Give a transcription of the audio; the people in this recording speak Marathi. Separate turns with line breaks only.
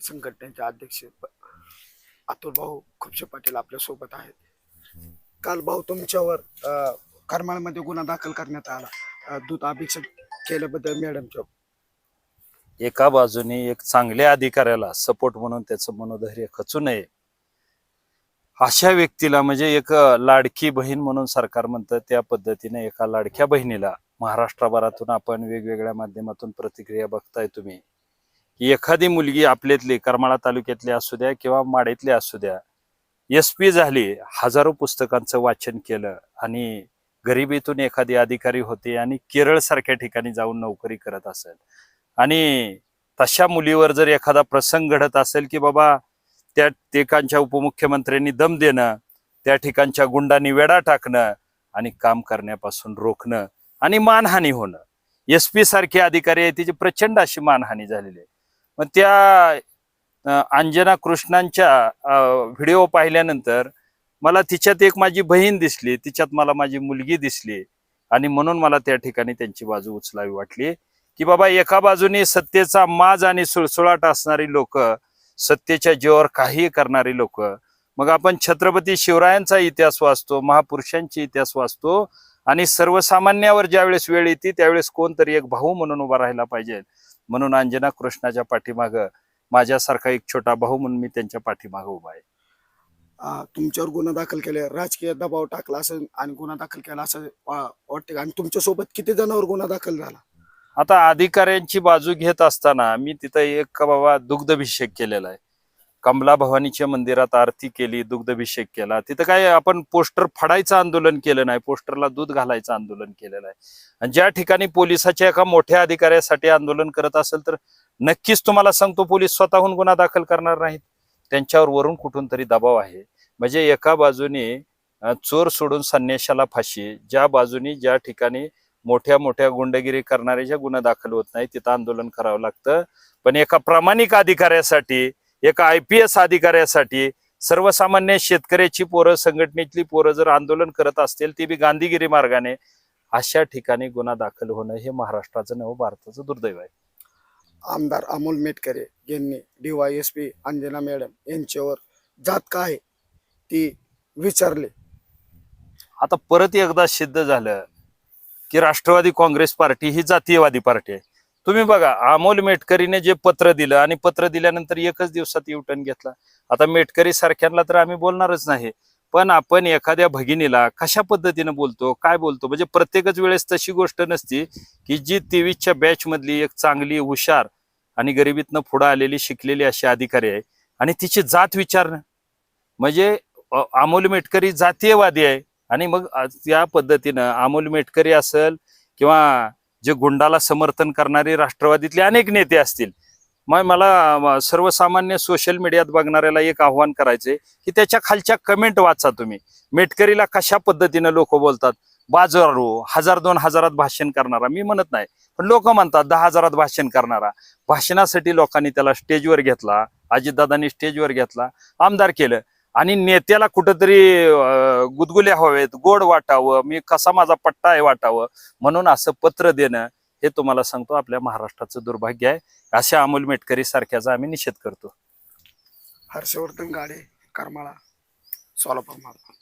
संघटनेचे अध्यक्ष अतुल भाऊ खुपशे पाटील आपल्यासोबत आहेत. काल भाऊ तुमच्यावर करमाळमध्ये गुन्हा दाखल करण्यात आला. दूध अभिषेक केल्याबद्दल मॅडमच्या
एका बाजूने एक चांगल्या अधिकाऱ्याला सपोर्ट म्हणून त्याचं मनोधैर्य खचू नये. अशा व्यक्तीला म्हणजे एक लाडकी बहीण म्हणून सरकार म्हणतं त्या पद्धतीने एका लाडक्या बहिणीला महाराष्ट्रभरातून आपण वेगवेगळ्या माध्यमातून प्रतिक्रिया बघताय तुम्ही. की एखादी मुलगी आपल्यातली करमाळा तालुक्यातली असू द्या किंवा माडेतली असू द्या एस पी झाली हजारो पुस्तकांचं वाचन केलं आणि गरिबीतून एखादी अधिकारी होते आणि केरळ सारख्या ठिकाणी जाऊन नोकरी करत असेल. आणि तशा मुलीवर जर एखादा प्रसंग घडत असेल की बाबा त्या ठिकाणच्या उपमुख्यमंत्र्यांनी दम देणं त्या ठिकाणच्या गुंडांनी वेडा टाकणं आणि काम करण्यापासून रोखणं आणि मानहानी होणं. एस पी सारखे अधिकारी आहे तिची प्रचंड अशी मानहानी झालेली आहे. मग त्या अंजना कृष्णांच्या व्हिडिओ पाहिल्यानंतर मला तिच्यात एक माझी बहीण दिसली. तिच्यात मला माझी मुलगी दिसली. आणि म्हणून मला त्या ठिकाणी त्यांची बाजू उचलावी वाटली. की बाबा एका बाजूने सत्तेचा माज आणि सुळसुळाट असणारी लोक सत्तेच्या जीवावर काही करणारी लोक मग आपण छत्रपती शिवरायांचा इतिहास वाचतो महापुरुषांची इतिहास वाचतो आणि सर्वसामान्यावर ज्यावेळेस वेळ येते त्यावेळेस कोणतरी एक भाऊ म्हणून उभा राहायला पाहिजे. म्हणून अंजना कृष्णाच्या पाठीमाग माझ्यासारखा एक छोटा भाऊ म्हणून मी त्यांच्या पाठीमाग उभा आहे.
तुमच्यावर गुन्हा दाखल केले राजकीय दबाव टाकला असं आणि गुन्हा दाखल केला असं वाटते? आणि तुमच्यासोबत किती जणांवर गुन्हा दाखल झाला?
आता अधिकाऱ्यांची बाजू घेत असताना मी तिथं एक बाबा दुग्धभिषेक केलेला आहे. कमला भवानीच्या मंदिरात आरती केली दुग्धाभिषेक केला. तिथं काय आपण पोस्टर फाडायचं आंदोलन केलं नाही पोस्टरला दूध घालायचं आंदोलन केलेलं आहे. आणि ज्या ठिकाणी पोलिसाच्या एका मोठ्या अधिकाऱ्यासाठी आंदोलन करत असेल तर नक्कीच तुम्हाला सांगतो पोलीस स्वतःहून गुन्हा दाखल करणार नाहीत. त्यांच्यावर वरून कुठून तरी दबाव आहे. म्हणजे एका बाजूने चोर सोडून संन्याशाला फाशी ज्या बाजूनी ज्या ठिकाणी मोठ्या मोठ्या गुंडगिरी करणाऱ्याच्या गुन्हा दाखल होत नाही तिथं आंदोलन करावं लागतं. पण एका प्रामाणिक अधिकाऱ्यासाठी एका आय पी एस अधिकाऱ्यासाठी सर्वसामान्य शेतकऱ्याची पोरं संघटनेतली पोरं जर आंदोलन करत असतील ती बी गांधीगिरी मार्गाने अशा ठिकाणी गुन्हा दाखल होणं हे महाराष्ट्राचं नव भारताचं दुर्दैव आहे.
आमदार अमोल मेटकरे यांनी डीवायएसपी अंजना मॅडम यांच्यावर जात काय ती विचारले.
आता परत एकदा सिद्ध झालं की राष्ट्रवादी काँग्रेस पार्टी ही जातीयवादी पार्टी आहे. तुम्ही बघा अमोल मेटकरीने जे पत्र दिलं आणि पत्र दिल्यानंतर एकच दिवसात युटर्न घेतला. आता मेटकरी सारख्यांना तर आम्ही बोलणारच नाही. पण आपण एखाद्या भगिनीला कशा पद्धतीनं बोलतो काय बोलतो? म्हणजे प्रत्येकच वेळेस तशी गोष्ट नसती की जी तेवीसच्या बॅच मधली एक चांगली हुशार आणि गरिबीतनं पुढे आलेली शिकलेली अशी अधिकारी आहे. आणि तिची जात विचारणं. म्हणजे अमोल मेटकरी जातीयवादी आहे. आणि मग त्या पद्धतीनं अमोल मेटकरी असेल किंवा जे गुंडाला समर्थन करणारे राष्ट्रवादीतले अनेक नेते असतील. मग मला सर्वसामान्य सोशल मीडियात बघणाऱ्याला एक आव्हान करायचंय की त्याच्या खालच्या कमेंट वाचा तुम्ही. मेटकरीला कशा पद्धतीनं लोक बोलतात? बाजारो हजार दोन हजारात भाषण करणारा मी म्हणत नाही. पण लोक म्हणतात दहा हजारात भाषण करणारा. भाषणासाठी लोकांनी त्याला स्टेजवर घेतला अजितदादांनी स्टेजवर घेतला आमदार केलं. आणि नेत्याला कुठंतरी गुदगुल्या हवेत गोड वाटावं मी कसा माझा पट्टा आहे वाटावं म्हणून असं पत्र देणं हे तुम्हाला सांगतो. आपल्या महाराष्ट्राचं दुर्भाग्य आहे. अशा अमोल मेटकरी सारख्याचा आम्ही निषेध करतो.
हर्षवर्धन गाडे करमाळा सोलापूर मालवा